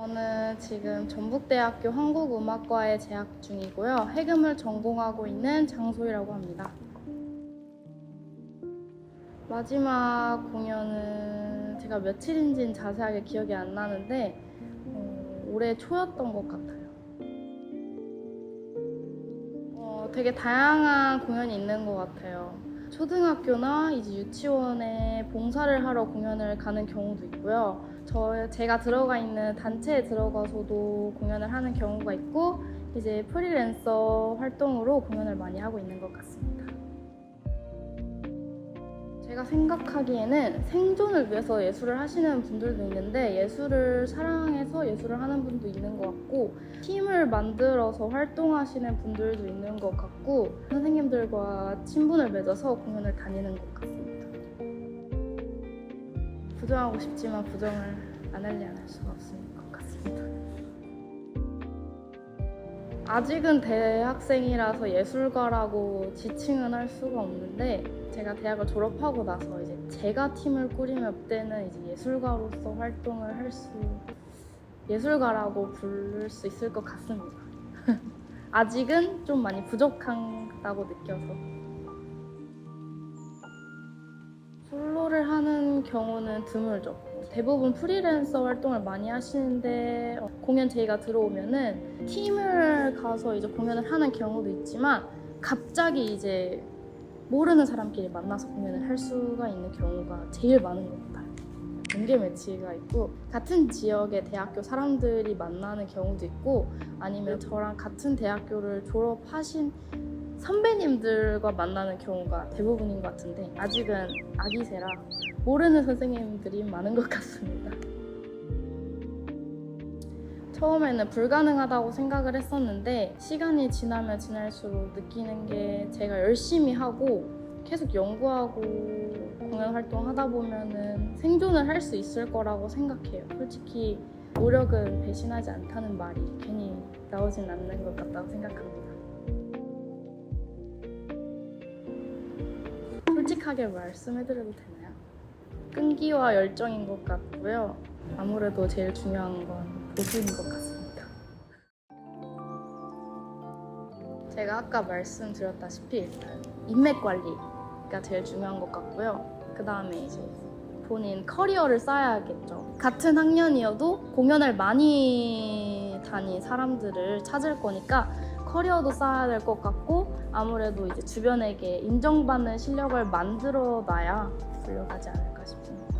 저는 지금 전북대학교 한국음악과에 재학 중이고요. 해금을 전공하고 있는 장소희라고 합니다. 마지막 공연은 제가 며칠인지는 자세하게 기억이 안 나는데 어, 올해 초였던 것 같아요. 어, 되게 다양한 공연이 있는 것 같아요. 초등학교나 이제 유치원에 봉사를 하러 공연을 가는 경우도 있고요. 저 제가 들어가 있는 단체에 들어가서도 공연을 하는 경우가 있고 이제 프리랜서 활동으로 공연을 많이 하고 있는 것 같습니다. 제가 생각하기에는 생존을 위해서 예술을 하시는 분들도 있는데 예술을 사랑해서 예술을 하는 분도 있는 것 같고 팀을 만들어서 활동하시는 분들도 있는 것 같고 선생님들과 친분을 맺어서 공연을 다니는 것 같습니다. 부정하고 싶지만 부정을 안 할래 안할 수가 것 같습니다. 아직은 대학생이라서 예술가라고 지칭은 할 수가 없는데 제가 대학을 졸업하고 나서 이제 제가 팀을 꾸리면 그때는 이제 예술가로서 활동을 할 수 예술가라고 부를 수 있을 것 같습니다. 아직은 좀 많이 부족하다고 느껴서 솔로를 하는 경우는 드물죠. 대부분 프리랜서 활동을 많이 하시는데 어, 공연 제의가 들어오면은 팀을 가서 이제 공연을 하는 경우도 있지만 갑자기 이제 모르는 사람끼리 만나서 공연을 할 수가 있는 경우가 제일 많은 것 같아요. 연계 매치가 있고 같은 지역의 대학교 사람들이 만나는 경우도 있고 아니면 저랑 같은 대학교를 졸업하신 선배님들과 만나는 경우가 대부분인 것 같은데 아직은 아기세라 모르는 선생님들이 많은 것 같습니다. 처음에는 불가능하다고 생각을 했었는데 시간이 지나면 지날수록 느끼는 게 제가 열심히 하고 계속 연구하고 공연 활동 하다 보면은 생존을 할 수 있을 거라고 생각해요. 솔직히 노력은 배신하지 않다는 말이 괜히 나오진 않는 것 같다고 생각합니다. 솔직하게 말씀해드려도 되나요? 끈기와 열정인 것 같고요. 아무래도 제일 중요한 건 도구인 것 같습니다. 제가 아까 말씀드렸다시피 인맥 관리가 제일 중요한 것 같고요. 그 다음에 이제 본인 커리어를 쌓아야겠죠. 같은 학년이어도 공연을 많이 다닌 사람들을 찾을 거니까 커리어도 쌓아야 될 것 같고 아무래도 이제 주변에게 인정받는 실력을 만들어 놔야 불려가지 않을까 싶습니다.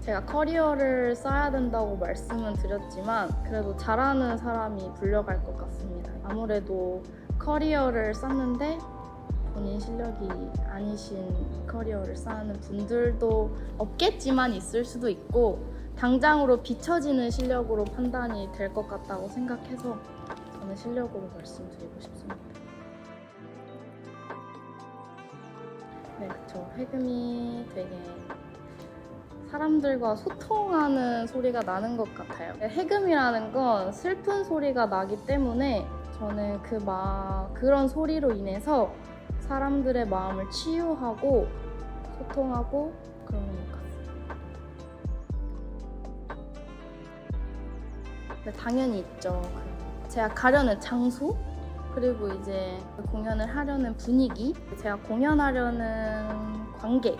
제가 커리어를 쌓아야 된다고 말씀은 드렸지만 그래도 잘하는 사람이 불려갈 것 같습니다. 아무래도 커리어를 쌓는데 본인 실력이 아니신 커리어를 쌓는 분들도 없겠지만 있을 수도 있고 당장으로 비춰지는 실력으로 판단이 될 것 같다고 생각해서 저는 실력으로 말씀드리고 싶습니다. 네, 그쵸. 해금이 되게 사람들과 소통하는 소리가 나는 것 같아요. 해금이라는 건 슬픈 소리가 나기 때문에 저는 그 마, 그런 소리로 인해서 사람들의 마음을 치유하고 소통하고 그러 당연히 있죠. 그 제가 가려는 장소 그리고 이제 그 공연을 하려는 분위기, 제가 공연하려는 관객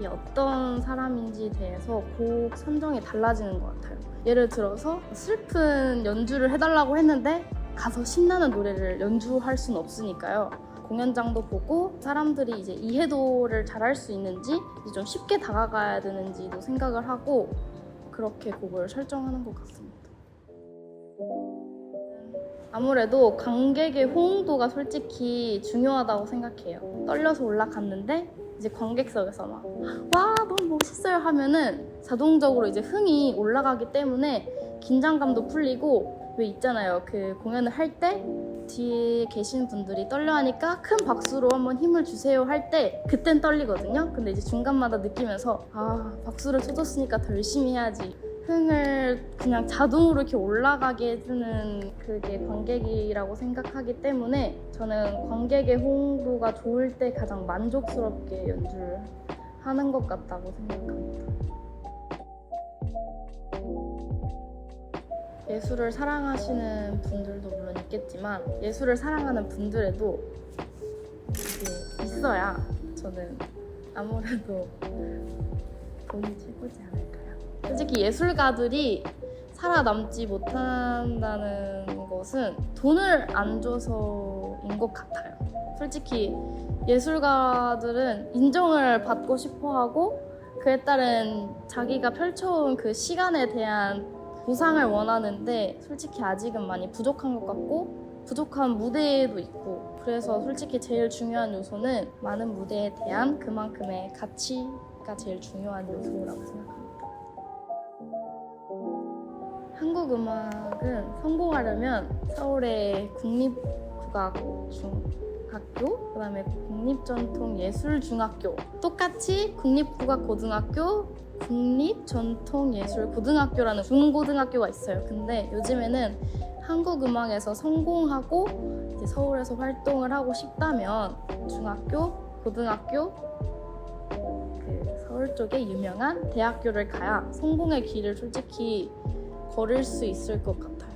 이 어떤 사람인지 대해서 곡 선정이 달라지는 것 같아요. 예를 들어서 슬픈 연주를 해달라고 했는데 가서 신나는 노래를 연주할 수는 없으니까요. 공연장도 보고 사람들이 이제 이해도를 잘할 수 있는지 좀 쉽게 다가가야 되는지도 생각을 하고 그렇게 곡을 설정하는 것 같습니다. 아무래도 관객의 호응도가 솔직히 중요하다고 생각해요. 떨려서 올라갔는데 이제 관객석에서 막 와 너무 멋있어요. 하면은 자동적으로 이제 흥이 올라가기 때문에 긴장감도 풀리고 왜 있잖아요. 그 공연을 할 때 뒤에 계신 분들이 떨려 하니까 큰 박수로 한번 힘을 주세요 할 때 그땐 떨리거든요. 근데 이제 중간마다 느끼면서 아 박수를 쳐줬으니까 더 열심히 해야지 흥을 그냥 자동으로 이렇게 올라가게 해주는 그게 관객이라고 생각하기 때문에 저는 관객의 호응도가 좋을 때 가장 만족스럽게 연주를 하는 것 같다고 생각합니다. 예술을 사랑하시는 분들도 물론 있겠지만 예술을 사랑하는 분들에도 있어야 저는 아무래도 돈이 최고지 않을까요? 솔직히 예술가들이 살아남지 못한다는 것은 돈을 안 줘서인 것 같아요. 솔직히 예술가들은 인정을 받고 싶어 하고 그에 따른 자기가 펼쳐온 그 시간에 대한 보상을 원하는데 솔직히 아직은 많이 부족한 것 같고 부족한 무대도 있고 그래서 솔직히 제일 중요한 요소는 많은 무대에 대한 그만큼의 가치가 제일 중요한 요소라고 생각합니다. 한국 음악은 성공하려면 서울의 국립국악 중학교, 그다음에 국립전통예술중학교, 똑같이 국립국악고등학교, 국립전통예술고등학교라는 중고등학교가 있어요. 근데 요즘에는 한국 음악에서 성공하고 서울에서 활동을 하고 싶다면 중학교, 고등학교, 그 서울 쪽에 유명한 대학교를 가야 성공의 길을 솔직히 걸을 수 있을 것 같아요.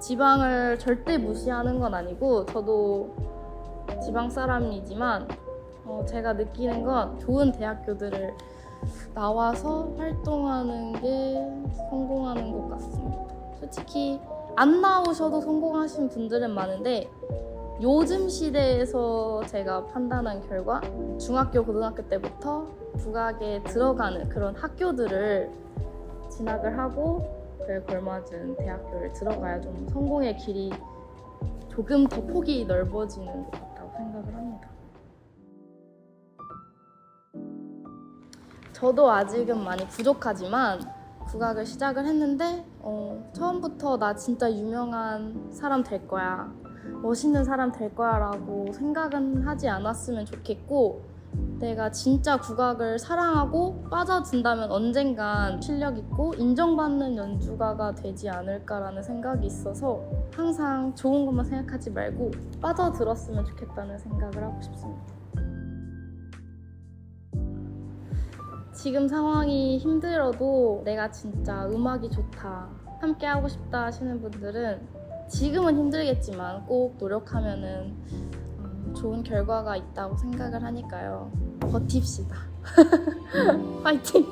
지방을 절대 무시하는 건 아니고 저도 지방 사람이지만 어, 제가 느끼는 건 좋은 대학교들을 나와서 활동하는 게 성공하는 것 같습니다. 솔직히 안 나오셔도 성공하신 분들은 많은데 요즘 시대에서 제가 판단한 결과 중학교, 고등학교 때부터 국악에 들어가는 그런 학교들을 진학을 하고 그에 걸맞은 대학교를 들어가야 좀 성공의 길이 조금 더 폭이 넓어지는 것 같다고 생각을 합니다. 저도 아직은 많이 부족하지만 국악을 시작을 했는데 어, 처음부터 나 진짜 유명한 사람 될 거야 멋있는 사람 될 거야라고 생각은 하지 않았으면 좋겠고 내가 진짜 국악을 사랑하고 빠져든다면 언젠간 실력 있고 인정받는 연주가가 되지 않을까라는 생각이 있어서 항상 좋은 것만 생각하지 말고 빠져들었으면 좋겠다는 생각을 하고 싶습니다. 지금 상황이 힘들어도 내가 진짜 음악이 좋다, 함께 하고 싶다 하시는 분들은 지금은 힘들겠지만 꼭 노력하면은 음, 좋은 결과가 있다고 생각을 하니까요. 버팁시다. 화이팅!